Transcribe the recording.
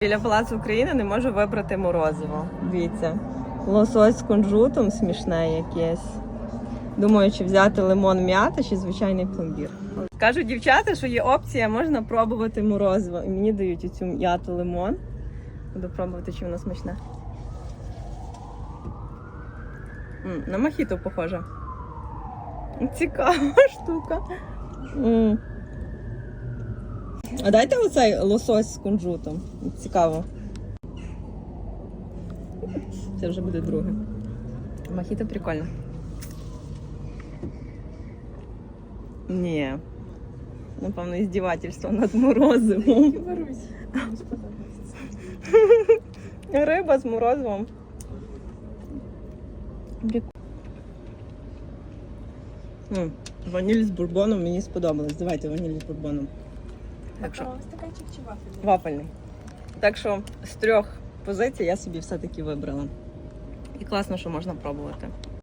Біля Палацу України не можу вибрати морозиво. Дивіться. Лосось з кунжутом смішне якесь. Думаю, чи взяти лимон м'ята, чи звичайний пломбір. Кажуть дівчата, що є опція, можна пробувати морозиво. І мені дають оцю м'яту лимон. Буду пробувати, чи воно смачне. М, на мохіто похоже. Цікава штука. М. А дайте оцей лосось з кунжутом. Цікаво. Це вже буде друге. Мохіто прикольно. Ні. Напевно, іздівательство над морозивом. Риба з морозивом. Ваніль з бурбоном мені сподобалось. Давайте ваніль з бурбоном. Так що Стаканчик чи вафельний? вафельний. Так що з трьох позицій я собі все-таки вибрала. І класно, що можна пробувати.